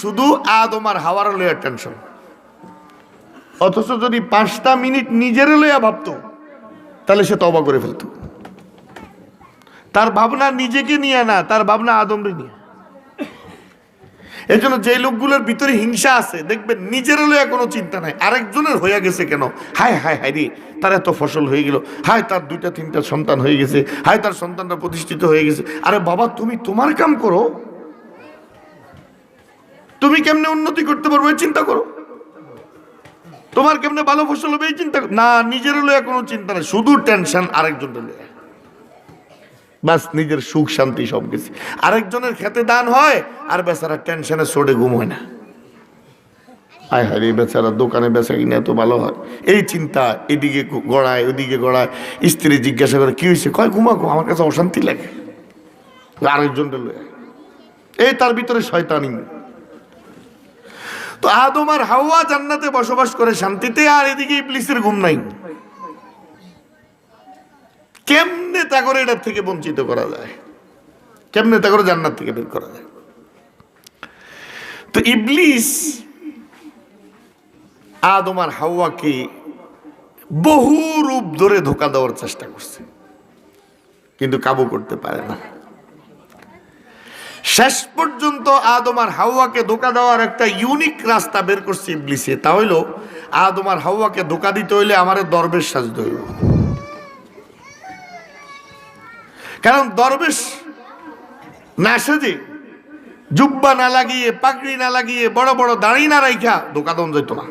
শুধু আদম আর হাওয়ার লইয়া টেনশন অথচ যদি পাঁচটা মিনিট নিজের লইয়া ভাবতো, তাহলে সে তবা করে ফেলতো। তার ভাবনা নিজেকে নিয়ে না, তার ভাবনা আদমরে নিয়ে। এই জন্য যে লোকগুলোর ভিতরে হিংসা আছে, দেখবেন নিজের লইয়া কোনো চিন্তা নাই, আরেকজনের হইয়া গেছে কেন? হায় হায় হায় রে, তার এত ফসল হয়ে গেল। হায়, তার দুইটা, তিনটা সন্তান হয়ে গেছে। হায়, তার সন্তানটা প্রতিষ্ঠিত হয়ে গেছে। আরে বাবা, তুমি তোমার কাম করো। তুমি কেমনে উন্নতি করতে পারব চিন্তা করো। তোমার কেমনে ভালো ফসল হবে এই চিন্তা। না নিজের লইয়া কোনো চিন্তা নেই, শুধু টেনশন আরেকজনের লইয়া। বাস নিজের সুখ, শান্তি সব কিছু আরেকজনের খেতে দান হয়, আর বেচারা টেনশনে সোডে ঘুম হয় না। আয় হায় রে বেচারা, দোকানে বেচা কিনে এত ভালো হয়। এই চিন্তা, এদিকে গড়ায়, ওদিকে গড়ায়। স্ত্রী জিজ্ঞাসা করে, কি হয়েছে কয় ঘুমাকো আমার কাছে অশান্তি লাগে। আরেকজনটা লইয়া। এই তার ভিতরে শয়তানি। তো আদম আর হাওয়া জান্নাতে বসবাস করে শান্তিতে, আর এদিকে ইবলিসের ঘুম নাই। কেমনে তা করে এটার থেকে বঞ্চিত করা যায়? কেমনে তা করে জান্নাত থেকে বের করা যায়? তো ইবলিস আদম আর হাওয়াকে বহু রূপ ধরে ধোকা দেওয়ার চেষ্টা করছে। কিন্তু কাবু করতে পারে না। শেষ পর্যন্ত আদম আর হাওয়াকে ধোকা দেওয়ার একটা ইউনিক রাস্তা বের করছে ইবলিসে। তা হইল, আদম আর হাওয়াকে ধোকা দিতে হইলে আমারে দরবেশ সাজতে হইব। কারণ দরবেশ না সেজে জুব্বা না লাগিয়ে, পাগড়ি না লাগিয়ে, বড় বড় দাঁড়ি না রাইখা ধোকা দন যেত না।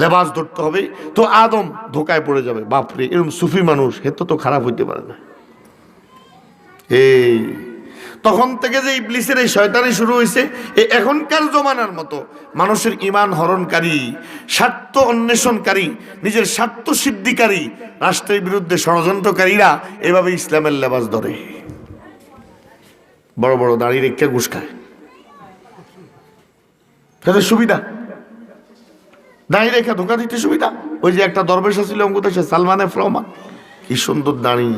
লেবাস ধরতে হবে, তো আদম ধোকায় পড়ে যাবে। বাপরে এরকম সুফি মানুষ, হেতো তো খারাপ হইতে পারে না। এই, তখন থেকে যে ইবলিসের এই শয়তানি শুরু হয়েছে এ এখনকার জমানার মতো মানুষের ইমান হরণকারী, স্বার্থ অন্বেষণকারী, নিজের স্বার্থ সিদ্ধিকারী, রাষ্ট্রের বিরুদ্ধে ষড়যন্ত্রকারীরা এভাবে ইসলামের লেবাস ধরে। বড় বড় দাঁড়িয়ে রেখে ঘুষ খায়। তাদের সুবিধা। দাঁড়িয়ে রেখে ধোকা দিতে সুবিধা। ওই যে একটা দরবেশ ছিল অঙ্কুদেশে সালমান এফ রহমান। কি সুন্দর দাঁড়ি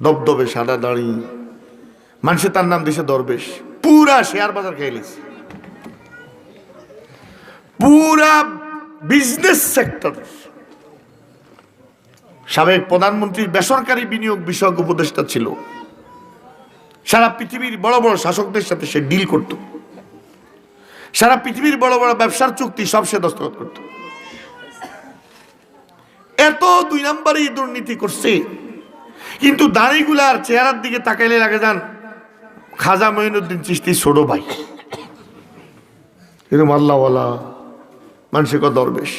দবদবে সাদা দাঁড়ি। মানুষে তার নাম দিছে দরবেশ। পুরা শেয়ার বাজার খেয়েলিস পুরা বিজনেস সেক্টর সাবেক প্রধানমন্ত্রীর বেসরকারি বিনিয়োগ বিষয়ক উপদেষ্টা ছিল। সারা পৃথিবীর বড় বড় শাসকদের সাথে সে ডিল করত। সারা পৃথিবীর বড় বড় ব্যবসার চুক্তি সব সে দস্তখত করত। এত দুই নম্বরই দুর্নীতি করছে। কিন্তু দাঁড়িগুলার চেহারার দিকে তাকাইলে লাগে যান খাজা মঈনুদ্দিন চিস্তি ছোট ভাই। এরকম আল্লাহওয়ালা, মানুষের কত দরবেশ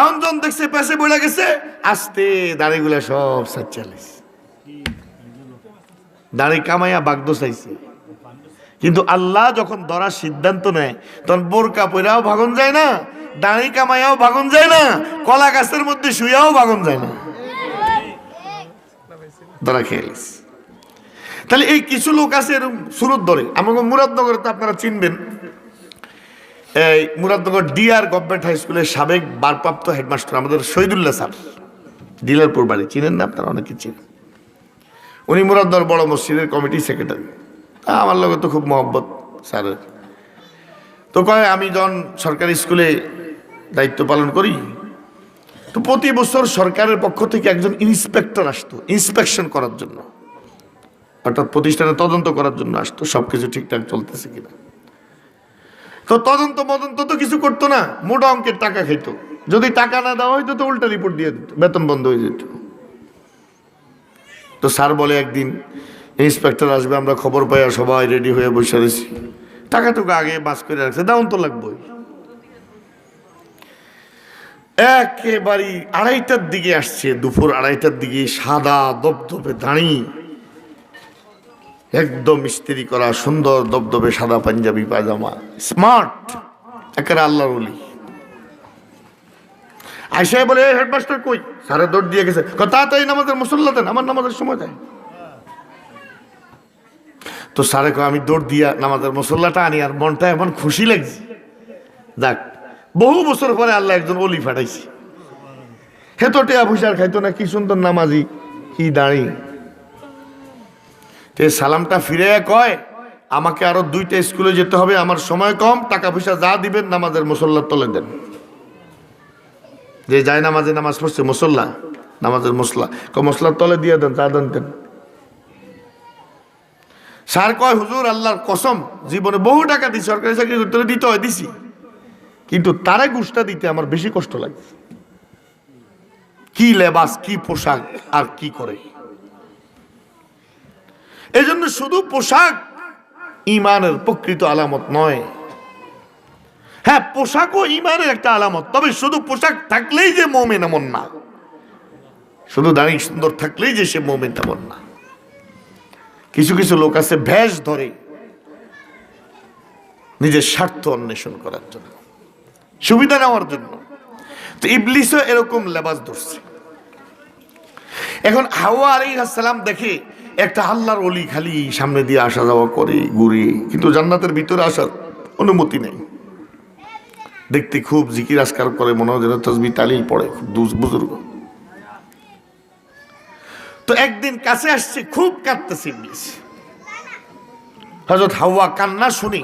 এমন জন দেখছে পেছে বলে গেছে, আস্তে দাড়িগুলা সব সাচ্চালিস দাড়ি কামাইয়া বাগদো চাইছে। কিন্তু আল্লাহ যখন ধরার সিদ্ধান্ত নেয়, তখন বোরকা পইরাও ভাগন যায় না, দাঁড়ি কামাইয়াও ভাগন যায় না, কলা গাছের মধ্যে শুয়াও ভাগন যায় না। ধরা খেয়েলিস তাহলে এই কিছু লোক আছে এরকম সুরত ধরে। আমাকে মুরাদনগরে তো আপনারা চিনবেন। এই মুরাদনগর ডিআর গভর্নমেন্ট হাই স্কুলের সাবেক বারপ্রাপ্ত হেডমাস্টার আমাদের শহীদুল্লাহ স্যার। ডিলারপুর বাড়ি চিনেন না আপনারা? অনেকে চিনেন। উনি মুরাদনগর বড় মসজিদের কমিটি সেক্রেটারি। আমার লগে তো খুব মহব্বত স্যারের। তো কয়, আমি যখন সরকারি স্কুলে দায়িত্ব পালন করি তো প্রতি বছর সরকারের পক্ষ থেকে একজন ইন্সপেক্টর আসতো, ইন্সপেকশন করার জন্য। অর্থাৎ প্রতিষ্ঠানে তদন্ত করার জন্য আসতো সব কিছু ঠিকঠাক চলতেছে কিনা। তো তদন্ত মদন্ত তো কিছু করতো না, মোটা অঙ্কের টাকা খেত। যদি টাকা না দেওয়া হয়তো তো উল্টা রিপোর্ট দিয়ে দিত, বেতন বন্ধ হয়ে যেত। তো স্যার বলে একদিন, ইন্সপেক্টর আসবে, আমরা খবর পাই আর সবাই রেডি হয়ে বসে রয়েছি। টাকা টুকু আগে বাস করে রাখছে দাউন তো লাগবেই। একেবারে আড়াইটার দিকে আসছে, দুপুর আড়াইটার দিকে সাদা দবদবে দাঁড়ি একদম ইস্ত্রি করা, সুন্দর দবদবে সাদা পাঞ্জাবি পায়জামা। স্মার্ট, একেবারে আল্লাহর অলি আইসাই বলে হেডমাস্টার কই? সারে দৌড় দিয়ে গেছে। তাড়াতাড়ি নামাজের মুসল্লা দেন, আমার নামাজের সময় দেয়। তো কয়, আমি দৌড় দিয়া নামাজের মুসল্লাটা আনি, আর মনটা এমন খুশি লাগছে। যাক বহু বছর পরে আল্লাহ একজন অলি ফাটাইছে। হে তো টেয়া ভুষার খাইতো না, কি সুন্দর নামাজি, কি দাঁড়ি। তে সালামটা ফিরে কয়, আমাকে আরও দুইটা স্কুলে যেতে হবে, আমার সময় কম, টাকা পয়সা যা দিবেন নামাজের মুসল্লার তলে দেন। যে যায় নামাজে নামাজ পড়ছে, মুসল্লা, নামাজের মশলা ক মশলার তলে দিয়ে দেন চা দেন দেন। স্যার কয়, হুজুর, আল্লাহর কসম, জীবনে বহু টাকা দিই সরকারি চাকরি দিতে হয়, দিছি। কিন্তু তারা গুষ্টা দিতে আমার বেশি কষ্ট লাগে। কি লেবাস, কি পোশাক আর কি করে? এজন্য শুধু পোশাক ইমানের প্রকৃত আলামত নয়। হ্যাঁ পোশাকও ইমানের একটা আলামত, তবে শুধু পোশাক থাকলেই যে মোমেন এমন না। শুধু দাঁড়িয়ে সুন্দর থাকলেই যে সে মোমেন তেমন না। কিছু কিছু লোক আছে ভ্যাস ধরে নিজের স্বার্থ অন্বেষণ করার জন্য। সুবিধা নেওয়ার জন্য। তো ইবলিসও এরকম লেবাস ধরছে। এখন হাওয়া আলী সালাম দেখে একটা আল্লাহর অলি খালি সামনে দিয়ে আসা যাওয়া করে ঘুরে, কিন্তু জান্নাতের ভিতরে আসার অনুমতি নেই। দেখতে খুব জিকির আসকার করে, মনে হয় যেন তসবি তালিল পড়ে, খুব বুজুর্গ। তো একদিন কাছে আসছে, খুব কাঁদতেছে ইবলিস। হজরত হাওয়া কান্না শুনি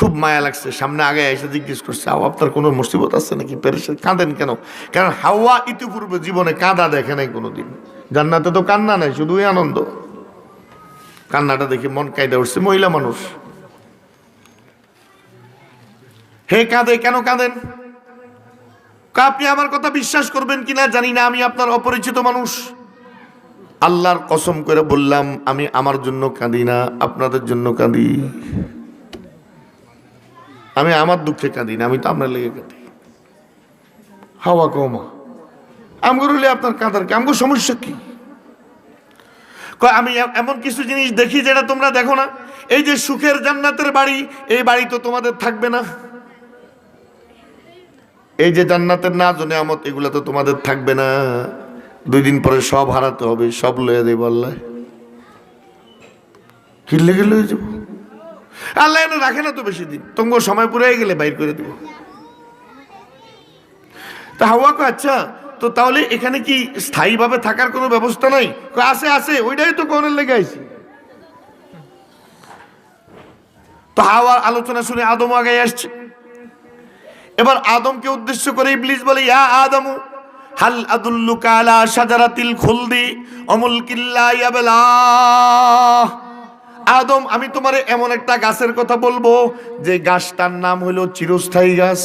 খুব মায়া লাগছে। সামনে আগে এসে জিজ্ঞেস করছে হাওয়া আপনার কোনো মুসিবত আছে নাকি? পেরেছে কাঁদেন কেন? কারণ হাওয়া ইতিপূর্বে জীবনে কাঁদা দেখে নাই কোনোদিন। জান্নাতে তো কান্না নাই, শুধুই আনন্দ। কান্নাটা দেখে মন কায়দা উঠছে, মহিলা মানুষ। হে কাঁদে, কেন কাঁদেন? আপনি আমার কথা বিশ্বাস করবেন কিনা জানি না, আমি আপনার অপরিচিত মানুষ। আল্লাহর কসম করে বললাম, আমি আমার জন্য কাঁদি না, আপনাদের জন্য কাঁদি। আমি আমার দুঃখে কাঁদি না, আমি তো আপনার লেগে কাঁদি। হাওয়া কমা আমগুলো হলে আপনার কাঁদার কি? আমগো সমস্যা কি? আমি এমন কিছু জিনিস দেখি যেটা তোমরা দেখো না? এই যে সুখের জান্নাতের বাড়ি, এই বাড়ি তো তোমাদের থাকবে না। এই যে জান্নাতের না জনে আমত এগুলো তো তোমাদের থাকবে না। দুই দিন পরে সব হারাতে হবে, সব লয়ে দেব আল্লাহ। কি লেগে লয়ে যাব? আল্লাহ এনে রাখে না তো বেশি দিন। তোমার সময় পুরে গেলে বাইর করে দিব। তা হাওয়া কয়, আচ্ছা তো তাহলে এখানে কি স্থায়ীভাবে থাকার কোনো ব্যবস্থা নাই? আছে আছে ওইটাই তো কোনের লেগে আইছি। তো হাওয়ার আলোচনা শুনে আদম আগে আসছে। এবার আদমকে উদ্দেশ্য করে ইবলিস বলে ইয়া আদমু হাল আদুল্লুকা আলা শাজারাতিল খুলদি অমুল কিল্লা ইয়াবলা আদম, আমি তোমার এমন একটা গাছের কথা বলব, যে গাছটার নাম হলো চিরস্থায়ী গাছ।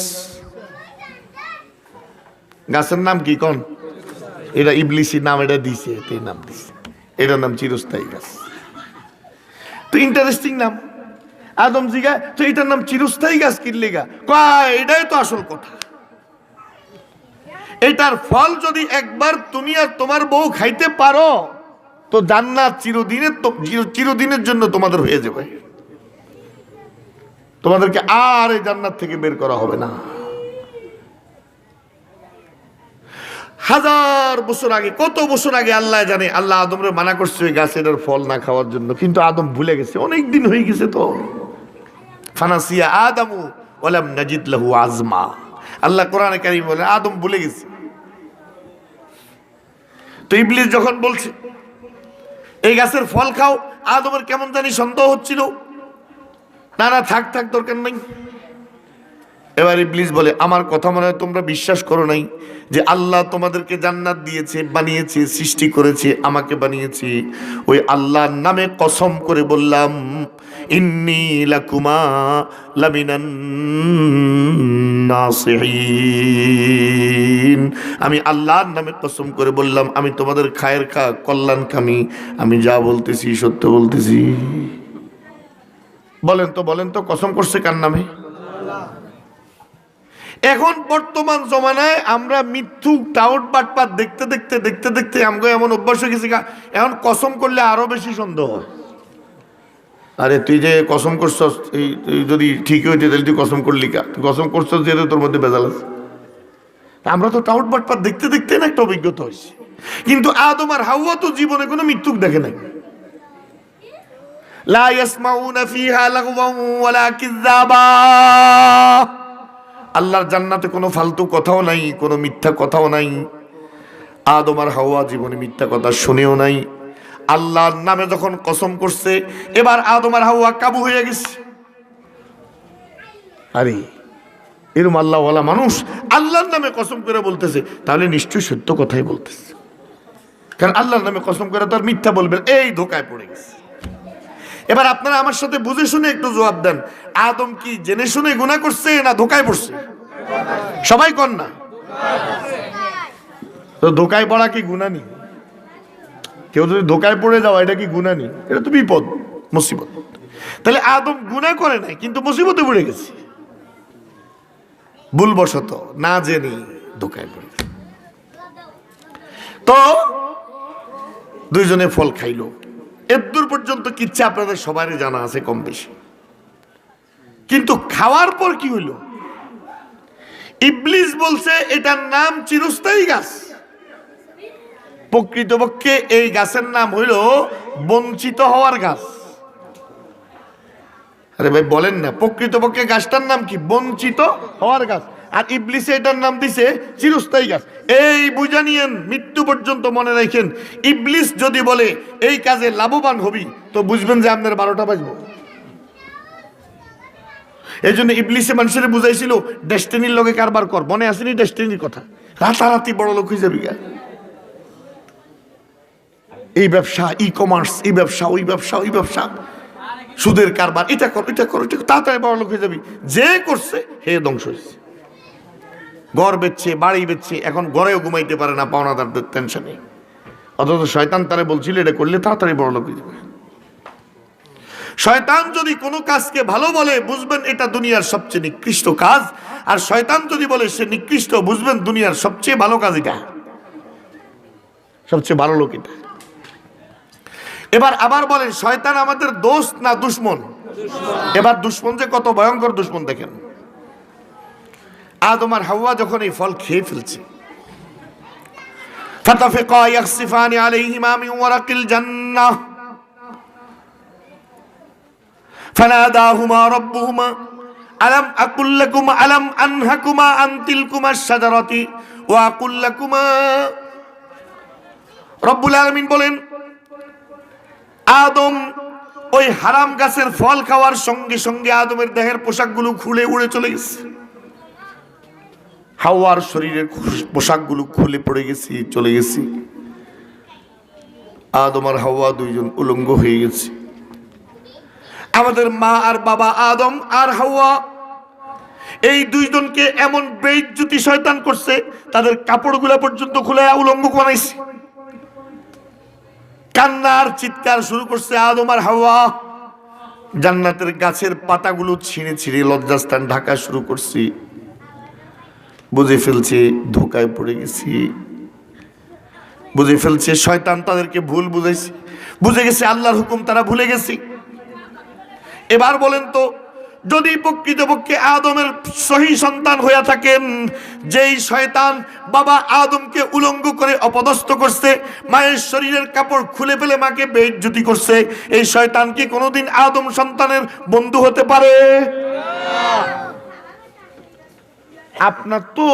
গাছের নাম কি কোন? এটা ইবলিসি নাম, এটা দিছে এই নাম দিছে। এটার নাম চিরস্থায়ী গাছ। তো ইন্টারেস্টিং নাম। আদম জিগা, তো এটার নাম চিরস্থায়ী গাছ কিনলে গা এটাই তো আসল কথা। এটার ফল যদি একবার তুমি আর তোমার বউ খাইতে পারো তো জান্নাত চিরদিনের চিরদিনের জন্য তোমাদের হয়ে যাবে। তোমাদেরকে আর এই জান্নাত থেকে বের করা হবে না। হাজার বছর আগে, কত বছর আগে আল্লাহ জানে, আল্লাহ আদমরে মানা করছে ওই গাছের ফল না খাওয়ার জন্য, কিন্তু আদম ভুলে গেছে অনেক দিন হয়ে গেছে তো। ফানাসিয়া আদামু ওলাম নাজিদ লাহু আজমা। আল্লাহ কোরআনে কারিম বলে, আদম ভুলে গেছে। তো ইবলিস যখন বলছে এই গাছের ফল খাও। আদমের কেমন জানি সন্দেহ হচ্ছিল। না না, থাক থাক, দরকার নাই। এবার ইবলিস বলে, আমার কথা মনে হয় তোমরা বিশ্বাস করো নাই যে আল্লাহ তোমাদেরকে জান্নাত দিয়েছে, বানিয়েছে, সৃষ্টি করেছে, আমাকে বানিয়েছে। ওই আল্লাহর নামে কসম করে বললাম ইন্নি লাকুমা লামিনান নাসিহিন। আমি আল্লাহর নামে কসম করে বললাম, আমি তোমাদের খায়ের খা কল্যাণকামী আমি যা বলতেছি, সত্য বলতেছি। বলেন তো বলেন তো, কসম করছে কার নামে? এখন বর্তমান জমানায় আমরা মিথ্যু টাউট বাটপাত দেখতে দেখতে দেখতে দেখতে আমগো এমন অভ্যাস হয়ে গেছি এখন কসম করলে আরও বেশি সন্দেহ হয়। আরে তুই যে কসম করছস, এই যদি ঠিক হইতে তাহলে তুই কসম করলি কা? তুই কসম করছস যেহেতু তোর মধ্যে বেজাল আছে। আমরা তো টাউট বাটপাত দেখতে দেখতে না একটা অভিজ্ঞতা হয়েছে। কিন্তু আদম আর হাওয়া তো জীবনে কোনো মৃত্যুক দেখে নাই। লা ইয়াসমাউনা ফিহা লাগওয়ান ওয়ালা কিযাবা আল্লাহর জান্নাতে কোনো ফালতু কথাও নাই, কোনো মিথ্যা কথাও নাই। আদম আর হাওয়া জীবনে মিথ্যা কথা শুনেও নাই। আল্লাহর নামে যখন কসম করছে, এবার আদম আর হাওয়া কাবু হয়ে গেছে। আরে, এরম আল্লাহওয়ালা মানুষ আল্লাহর নামে কসম করে বলতেছে, তাহলে নিশ্চয়ই সত্য কথাই বলতেছে। কারণ আল্লাহর নামে কসম করে তার মিথ্যা বলবেন এই ধোকায় পড়ে গেছে। এবার আপনারা আমার সাথে বুঝে শুনে একটু জবাব দেন, আদম কি জেনে শুনে গুণা করছে না ধোকায় পড়ছে? সবাই কর না? তো ধোকায় পড়া কি গুণা নেই? কেউ যদি ধোকায় পড়ে যাওয়া, এটা কি গুণা নেই? এটা তো বিপদ, মুসিবত। তাহলে আদম গুণা করে নাই, কিন্তু মুসিবতে পড়ে গেছে। ভুলবশত, না জেনে ধোকায় পড়ে তো, দুইজনে ফল খাইলো। এদূর পর্যন্ত কিচ্ছা আপনাদের সবারই জানা আছে কম বেশি। কিন্তু খাওয়ার পর কি হইল? ইবলিস বলছে, এটার নাম চিরস্থায়ী গাছ। প্রকৃতপক্ষে এই গাছের নাম হইল বঞ্চিত হওয়ার গাছ। আরে ভাই, বলেন না, প্রকৃতপক্ষে গাছটার নাম কি? বঞ্চিত হওয়ার গাছ। আর ইবলিসে এটার নাম দিছে চিরস্থায়ী গাছ। এই বুঝা নিয়েন, মৃত্যু পর্যন্ত মনে রাখেন। ইবলিস যদি বলে, এই কাজে লাভবান হবি তো বুঝবেন যে আপনার বারোটা বাজবো। এই জন্য ইবলিসে মানুষের বুঝাইছিল, ডেস্টিনির লগে কারবার কর। মনে আসেনি ডেস্টিনির কথা। রাতারাতি বড় লোক হয়ে যাবি গা। এই ব্যবসা ই কমার্স এই ব্যবসা, ওই ব্যবসা ওই ব্যবসা। সুদের কারবার, এটা কর এটা কর, এটা তাড়াতাড়ি বড় লোক হয়ে যাবি। যে করছে, হে ধ্বংস হয়েছে। ঘর বেচছে, বাড়ি বেচছে, এখন ঘরেও ঘুমাইতে পারে না, পাওনাদারদের টেনশনে অথচ শয়তান তারা বলছিল, এটা করলে তাড়াতাড়ি বড় লোক হয়ে যাবে। শয়তান যদি কোনো কাজকে ভালো বলে, বুঝবেন এটা দুনিয়ার সবচেয়ে নিকৃষ্ট কাজ। আর শয়তান যদি বলে, সে নিকৃষ্ট, বুঝবেন দুনিয়ার সবচেয়ে ভালো কাজ এটা। সবচেয়ে ভালো লোক এটা। এবার আবার বলেন শয়তান আমাদের দোস্ত না দুশ্মন এবার দুশ্মন যে কত ভয়ঙ্কর দুশ্মন দেখেন আদম আর হাওয়া যখন এই ফল খেয়ে ফেলছে ফাতাফিকা ইয়াখসিফানি আলাইহিমা মিন ওয়ারাকিল জান্নাহ فناداهما ربهما ألم أقل لكما ألم أنهكما عن تلكما الشجرة وأقول لكما রব্বুল আলমিন বলেন আদম ওই হারাম গাছের ফল খাওয়ার সঙ্গে সঙ্গে আদমের দেহের পোশাকগুলো খুলে উড়ে চলে গেছে। হাওয়ার শরীরের পোশাকগুলো খুলে পড়ে গেছি, চলে গেছি। আদম আর হাওয়া দুইজন উলঙ্গ হয়ে গেছে। আমাদের মা আর বাবা আদম আর হাওয়া এই দুইজনকে এমন বেইজ্জতি শয়তান করছে, তাদের কাপড়গুলা পর্যন্ত খুলে উলঙ্গ বানাইছে। কান্নার চিৎকার শুরু করছে আদমার হাওয়া। জান্নাতের গাছের পাতাগুলো ছিঁড়ে ছিঁড়ে লজ্জাস্থান ঢাকা শুরু করছি। বুঝে ফেলছে ধোকায় পড়ে গেছি। বুঝে ফেলছে শয়তান তাদেরকে ভুল বুঝেছি বুঝে গেছে আল্লাহর হুকুম তারা ভুলে গেছি। এবার বলেন তো যদি প্রকৃতপক্ষে আদমের সহি সন্তান হইয়া থাকেন যেই শয়তান বাবা আদমকে উলঙ্গ করে অপদস্থ করছে মায়ের শরীরের কাপড় খুলে ফেলে মাকে বেজ্জুতি করছে এই শয়তান কি কোনোদিন আদম সন্তানের বন্ধু হতে পারে? আপনার তো